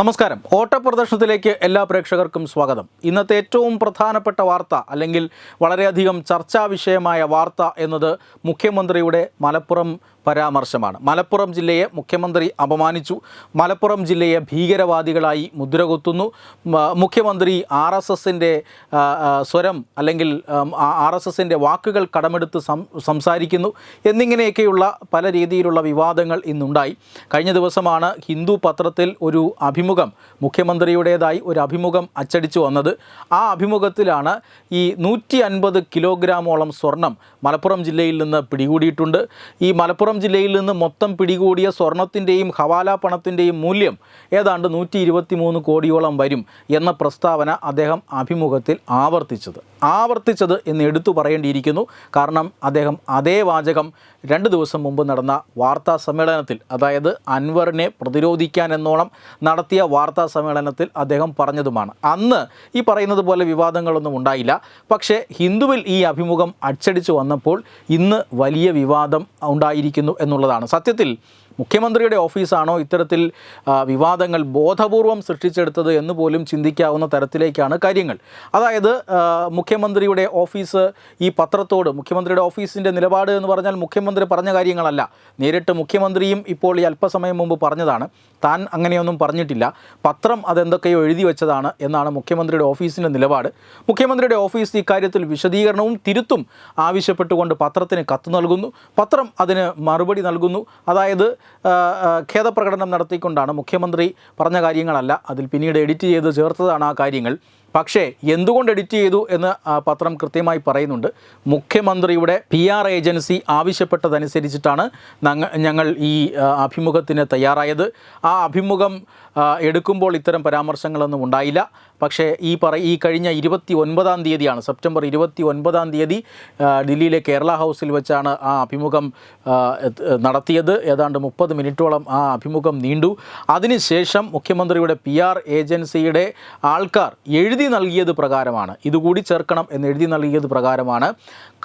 നമസ്കാരം. ഓട്ടപ്രദർശനത്തിലേക്ക് എല്ലാ പ്രേക്ഷകർക്കും സ്വാഗതം. ഇന്നത്തെ ഏറ്റവും പ്രധാനപ്പെട്ട വാർത്ത അല്ലെങ്കിൽ വളരെയധികം ചർച്ചാ വിഷയമായ വാർത്ത എന്നത് മുഖ്യമന്ത്രിയുടെ മലപ്പുറം പരാമർശമാണ്. മലപ്പുറം ജില്ലയെ മുഖ്യമന്ത്രി അപമാനിച്ചു. മലപ്പുറം ജില്ലയെ ഭീകരവാദികളായി മുദ്രകുത്തുന്നു. മുഖ്യമന്ത്രി ആർ എസ് എസിന്റെ സ്വരം അല്ലെങ്കിൽ ആർ എസ് എസിന്റെ വാക്കുകൾ കടമെടുത്ത് സംസാരിക്കുന്നു എന്നിങ്ങനെയൊക്കെയുള്ള പല രീതിയിലുള്ള വിവാദങ്ങൾ ഇന്നുണ്ടായി. കഴിഞ്ഞ ദിവസമാണ് ഹിന്ദു പത്രത്തിൽ ഒരു അഭിമുഖം മുഖ്യമന്ത്രിയുടേതായി ഒരു അഭിമുഖം അച്ചടിച്ചു വന്നത്. ആ അഭിമുഖത്തിലാണ് ഈ നൂറ്റി അൻപത് കിലോഗ്രാമോളം സ്വർണം മലപ്പുറം ജില്ലയിൽ നിന്ന് പിടികൂടിയിട്ടുണ്ട്. ഈ മലപ്പുറം ജില്ലയിൽ നിന്ന് മൊത്തം പിടികൂടിയ സ്വർണത്തിന്റെയും ഹവാല പണത്തിന്റെയും മൂല്യം ഏതാണ്ട് നൂറ്റി ഇരുപത്തി മൂന്ന് കോടിയോളം വരും എന്ന പ്രസ്താവന അദ്ദേഹം അഭിമുഖത്തിൽ ആവർത്തിച്ചത്. ആവർത്തിച്ചത് എന്ന് എടുത്തു പറയേണ്ടിയിരിക്കുന്നു. കാരണം അദ്ദേഹം അതേ വാചകം രണ്ട് ദിവസം മുമ്പ് നടന്ന വാർത്താ സമ്മേളനത്തിൽ അതായത് അൻവറിനെ പ്രതിരോധിക്കാൻ എന്നോണം നടത്തിയ വാർത്താ സമ്മേളനത്തിൽ അദ്ദേഹം പറഞ്ഞതുമാണ്. അന്ന് ഈ പറയുന്നത് പോലെ വിവാദങ്ങളൊന്നും ഉണ്ടായില്ല. പക്ഷേ ഹിന്ദുവിൽ ഈ അഭിമുഖം അച്ചടിച്ചു വന്നപ്പോൾ ഇന്ന് വലിയ വിവാദം ഉണ്ടായിരിക്കുന്നു. എന്നുള്ളതാണ്. സത്യത്തിൽ മുഖ്യമന്ത്രിയുടെ ഓഫീസാണോ ഇത്തരത്തിൽ വിവാദങ്ങൾ ബോധപൂർവം സൃഷ്ടിച്ചെടുത്തത് എന്ന് പോലും ചിന്തിക്കാവുന്ന തരത്തിലേക്കാണ് കാര്യങ്ങൾ. അതായത് മുഖ്യമന്ത്രിയുടെ ഓഫീസ് ഈ പത്രത്തോട് മുഖ്യമന്ത്രിയുടെ ഓഫീസിന്റെ നിലപാട് എന്ന് പറഞ്ഞാൽ മുഖ്യമന്ത്രി പറഞ്ഞ കാര്യങ്ങളല്ല. നേരിട്ട് മുഖ്യമന്ത്രിയും ഇപ്പോൾ ഈ അല്പസമയം മുമ്പ് പറഞ്ഞതാണ്. താൻ അങ്ങനെയൊന്നും പറഞ്ഞിട്ടില്ല. പത്രം അതെന്തൊക്കെയോ എഴുതി വെച്ചതാണ് എന്നാണ് മുഖ്യമന്ത്രിയുടെ ഓഫീസിന്റെ നിലപാട്. മുഖ്യമന്ത്രിയുടെ ഓഫീസ് ഇക്കാര്യത്തിൽ വിശദീകരണവും തിരുത്തും ആവശ്യപ്പെട്ടുകൊണ്ട് പത്രത്തിന് കത്ത് നൽകുന്നു. പത്രം അതിന് മറുപടി നൽകുന്നു. അതായത് ഖേദപ്രകടനം നടത്തിക്കൊണ്ടാണ് മുഖ്യമന്ത്രി പറഞ്ഞ കാര്യങ്ങളല്ല. അതിൽ പിന്നീട് എഡിറ്റ് ചെയ്ത് ചേർത്തതാണ് ആ കാര്യങ്ങൾ. പക്ഷേ എന്തുകൊണ്ട് എഡിറ്റ് ചെയ്തു എന്ന് പത്രം കൃത്യമായി പറയുന്നുണ്ട്. മുഖ്യമന്ത്രിയുടെ പി ആർ ഏജൻസി ആവശ്യപ്പെട്ടതനുസരിച്ചിട്ടാണ് ഞങ്ങ- ഞങ്ങൾ ഈ അഭിമുഖത്തിന് തയ്യാറായത്. ആ അഭിമുഖം എടുക്കുമ്പോൾ ഇത്തരം പരാമർശങ്ങളൊന്നും ഉണ്ടായില്ല. പക്ഷേ ഈ പറ ഈ കഴിഞ്ഞ ഇരുപത്തി ഒൻപതാം തീയതിയാണ് സെപ്റ്റംബർ ഇരുപത്തി ഒൻപതാം തീയതി ഡൽഹിയിലെ കേരള ഹൗസിൽ വെച്ചാണ് ആ അഭിമുഖം നടത്തിയത്. ഏതാണ്ട് മുപ്പത് മിനിറ്റോളം ആ അഭിമുഖം നീണ്ടു. അതിനുശേഷം മുഖ്യമന്ത്രിയുടെ പി ആർ ഏജൻസിയുടെ ആൾക്കാർ എഴുതി നൽകിയത് പ്രകാരമാണ്. ഇതുകൂടി ചേർക്കണം എന്ന് എഴുതി നൽകിയത് പ്രകാരമാണ്.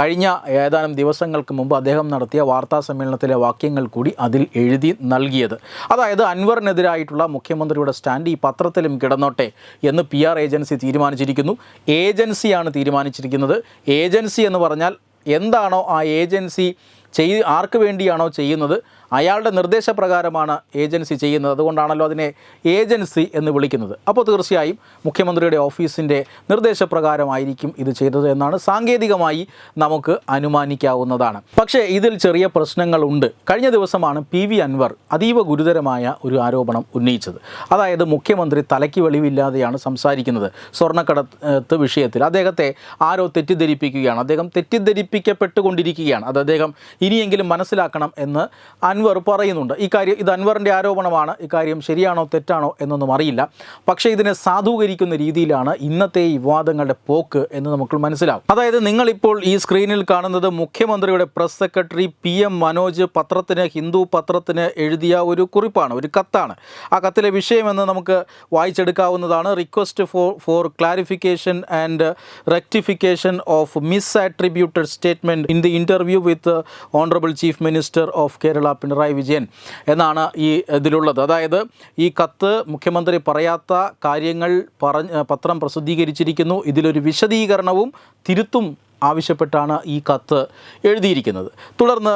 കഴിഞ്ഞ ഏതാനും ദിവസങ്ങൾക്ക് മുമ്പ് അദ്ദേഹം നടത്തിയ വാർത്താ സമ്മേളനത്തിലെ വാക്യങ്ങൾ കൂടി അതിൽ എഴുതി നൽകിയത്. അതായത് അൻവറിനെതിരായിട്ടുള്ള മുഖ്യമന്ത്രിയുടെ സ്റ്റാൻഡ് ഈ പത്രത്തിലും കിടന്നോട്ടെ എന്ന് പി ആർ ഏജൻസി തീരുമാനിച്ചിരിക്കുന്നു. ഏജൻസിയാണ് തീരുമാനിച്ചിരിക്കുന്നത്. ഏജൻസി എന്ന് പറഞ്ഞാൽ എന്താണോ ആ ഏജൻസി ചെയ് ആർക്ക് വേണ്ടിയാണോ ചെയ്യുന്നത്? അയാളുടെ നിർദ്ദേശപ്രകാരമാണ് ഏജൻസി ചെയ്യുന്നത്. അതുകൊണ്ടാണല്ലോ അതിനെ ഏജൻസി എന്ന് വിളിക്കുന്നത്. അപ്പോൾ തീർച്ചയായും മുഖ്യമന്ത്രിയുടെ ഓഫീസിന്റെ നിർദ്ദേശപ്രകാരമായിരിക്കും ഇത് ചെയ്തത് എന്നാണ് സാങ്കേതികമായി നമുക്ക് അനുമാനിക്കാവുന്നതാണ്. പക്ഷേ ഇതിൽ ചെറിയ പ്രശ്നങ്ങളുണ്ട്. കഴിഞ്ഞ ദിവസമാണ് പി വി അൻവർ അതീവ ഗുരുതരമായ ഒരു ആരോപണം ഉന്നയിച്ചത്. അതായത് മുഖ്യമന്ത്രി തലയ്ക്ക് വെളിവില്ലാതെയാണ് സംസാരിക്കുന്നത് സ്വർണക്കടത്ത് വിഷയത്തിൽ. അദ്ദേഹത്തെ ആരോ തെറ്റിദ്ധരിപ്പിക്കുകയാണ്. അദ്ദേഹം തെറ്റിദ്ധരിപ്പിക്കപ്പെട്ടുകൊണ്ടിരിക്കുകയാണ്. അത് അദ്ദേഹം ഇനിയെങ്കിലും മനസ്സിലാക്കണം എന്ന് അൻവർ പറയുന്നുണ്ട്. ഇക്കാര്യം ഇത് അൻവറിന്റെ ആരോപണമാണ്. ഇക്കാര്യം ശരിയാണോ തെറ്റാണോ എന്നൊന്നും അറിയില്ല. പക്ഷേ ഇതിനെ സാധൂകരിക്കുന്ന രീതിയിലാണ് ഇന്നത്തെ ഈ വിവാദങ്ങളുടെ പോക്ക് എന്ന് നമുക്ക് മനസ്സിലാവും അതായത് നിങ്ങളിപ്പോൾ ഈ സ്ക്രീനിൽ കാണുന്നത് മുഖ്യമന്ത്രിയുടെ press secretary P M Manoj പത്രത്തിന് Hindu പത്രത്തിന് എഴുതിയ ഒരു കുറിപ്പാണ് ഒരു കത്താണ്. ആ കത്തിലെ വിഷയമെന്ന് നമുക്ക് വായിച്ചെടുക്കാവുന്നതാണ്. Request for for clarification and rectification of mis attributed statement in the interview with honourable chief minister of Kerala Pinarayi Vijayan എന്നാണ് ഈ ഇതിലുള്ളത്. അതായത് ഈ കത്ത് മുഖ്യമന്ത്രി പറയാത്ത കാര്യങ്ങൾ പറഞ്ഞ് പത്രം പ്രസിദ്ധീകരിച്ചിരിക്കുന്നു. ഇതിലൊരു വിശദീകരണവും തിരുത്തും ആവശ്യപ്പെട്ടാണ് ഈ കത്ത് എഴുതിയിരിക്കുന്നത്. തുടർന്ന്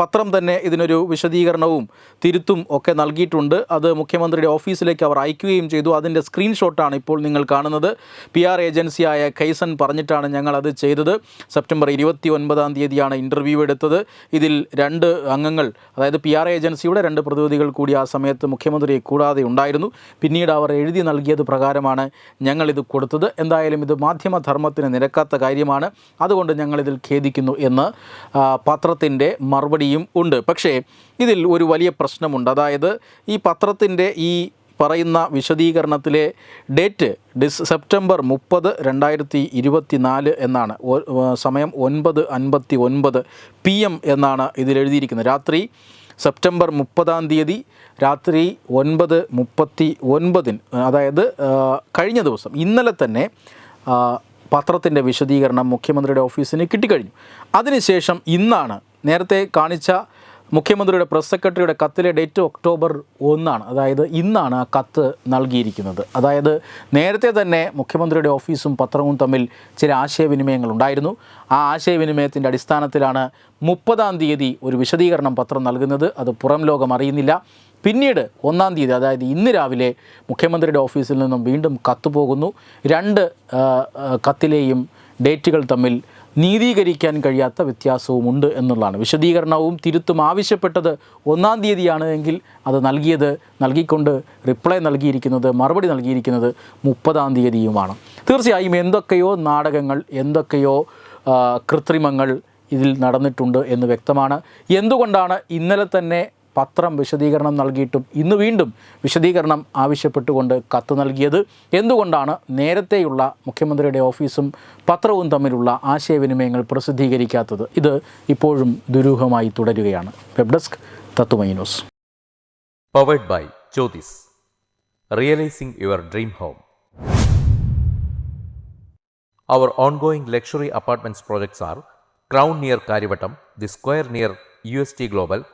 പത്രം തന്നെ ഇതിനൊരു വിശദീകരണവും തിരുത്തും ഒക്കെ നൽകിയിട്ടുണ്ട്. അത് മുഖ്യമന്ത്രിയുടെ ഓഫീസിലേക്ക് അവർ അയക്കുകയും ചെയ്തു. അതിന്റെ സ്ക്രീൻഷോട്ടാണ് ഇപ്പോൾ നിങ്ങൾ കാണുന്നത്. പി ആർ ഏജൻസിയായ കൈസൻ പറഞ്ഞിട്ടാണ് ഞങ്ങളത് ചെയ്തത്. സെപ്റ്റംബർ ഇരുപത്തി ഒൻപതാം തീയതിയാണ് ഇന്റർവ്യൂ എടുത്തത്. ഇതിൽ രണ്ട് അംഗങ്ങൾ അതായത് പി ആർ ഏജൻസിയുടെ രണ്ട് പ്രതിനിധികൾ കൂടി ആ സമയത്ത് മുഖ്യമന്ത്രിയെ കൂടാതെ ഉണ്ടായിരുന്നു. പിന്നീട് അവർ എഴുതി നൽകിയത് പ്രകാരമാണ് ഞങ്ങളിത് കൊടുത്തത്. എന്തായാലും ഇത് മാധ്യമധർമ്മത്തിന് നിരക്കാത്ത കാര്യമാണ്. അതുകൊണ്ട് ഞങ്ങളിതിൽ ഖേദിക്കുന്നു എന്ന് പത്രത്തിന്റെ മറുപടിയും ഉണ്ട്. പക്ഷേ ഇതിൽ ഒരു വലിയ പ്രശ്നമുണ്ട്. അതായത് ഈ പത്രത്തിന്റെ ഈ പറയുന്ന വിശദീകരണത്തിലെ ഡേറ്റ് ഡിസ് സെപ്റ്റംബർ മുപ്പത് രണ്ടായിരത്തി ഇരുപത്തി നാല് എന്നാണ് സമയം ഒൻപത് അൻപത്തി ഒൻപത് പി എം എന്നാണ് ഇതിലെഴുതിയിരിക്കുന്നത്. രാത്രി സെപ്റ്റംബർ മുപ്പതാം തീയതി രാത്രി ഒൻപത് മുപ്പത്തി ഒൻപതിന് അതായത് കഴിഞ്ഞ ദിവസം ഇന്നലെ തന്നെ പത്രത്തിന്റെ വിശദീകരണം മുഖ്യമന്ത്രിയുടെ ഓഫീസിന് കിട്ടിക്കഴിഞ്ഞു. അതിനുശേഷം ഇന്നാണ് നേരത്തെ കാണിച്ച മുഖ്യമന്ത്രിയുടെ പ്രസ് സെക്രട്ടറിയുടെ കത്തിലെ ഡേറ്റ് ഒക്ടോബർ ഒന്നാണ്. അതായത് ഇന്നാണ് ആ കത്ത് നൽകിയിരിക്കുന്നത്. അതായത് നേരത്തെ തന്നെ മുഖ്യമന്ത്രിയുടെ ഓഫീസും പത്രവും തമ്മിൽ ചില ആശയവിനിമയങ്ങൾ ഉണ്ടായിരുന്നു. ആ ആശയവിനിമയത്തിന്റെ അടിസ്ഥാനത്തിലാണ് മുപ്പതാം തീയതി ഒരു വിശദീകരണം പത്രം നൽകുന്നത്. അത് പുറം ലോകം അറിയുന്നില്ല. പിന്നീട് ഒന്നാം തീയതി അതായത് ഇന്ന് രാവിലെ മുഖ്യമന്ത്രിയുടെ ഓഫീസിൽ നിന്നും വീണ്ടും കത്ത് പോകുന്നു രണ്ട് കത്തിലെയും ഡേറ്റുകൾ തമ്മിൽ നീതീകരിക്കാൻ കഴിയാത്ത വ്യത്യാസവുമുണ്ട് എന്നുള്ളതാണ്. വിശദീകരണവും തിരുത്തും ആവശ്യപ്പെട്ടത് ഒന്നാം തീയതിയാണ് എങ്കിൽ അത് നൽകിയത് നൽകിക്കൊണ്ട് റിപ്ലൈ നൽകിയിരിക്കുന്നത് മറുപടി നൽകിയിരിക്കുന്നത് മുപ്പതാം തീയതിയുമാണ്. തീർച്ചയായും എന്തൊക്കെയോ നാടകങ്ങൾ എന്തൊക്കെയോ കൃത്രിമങ്ങൾ ഇതിൽ നടന്നിട്ടുണ്ട് എന്ന് വ്യക്തമാണ്. എന്തുകൊണ്ടാണ് ഇന്നലെ തന്നെ പത്രം വിശദീകരണം നൽകിയിട്ടും ഇന്ന് വീണ്ടും വിശദീകരണം ആവശ്യപ്പെട്ടുകൊണ്ട് കത്ത് നൽകിയത്. എന്തുകൊണ്ടാണ് നേരത്തെയുള്ള മുഖ്യമന്ത്രിയുടെ ഓഫീസും പത്രവും തമ്മിലുള്ള ആശയവിനിമയങ്ങൾ പ്രസിദ്ധീകരിക്കാത്തത്? ഇത് ഇപ്പോഴും ദുരൂഹമായി തുടരുകയാണ്. വെബ് ഡെസ്ക് തത്തുമൈ news. Luxury by projects R crown near Karyavattam the square near U S T Crown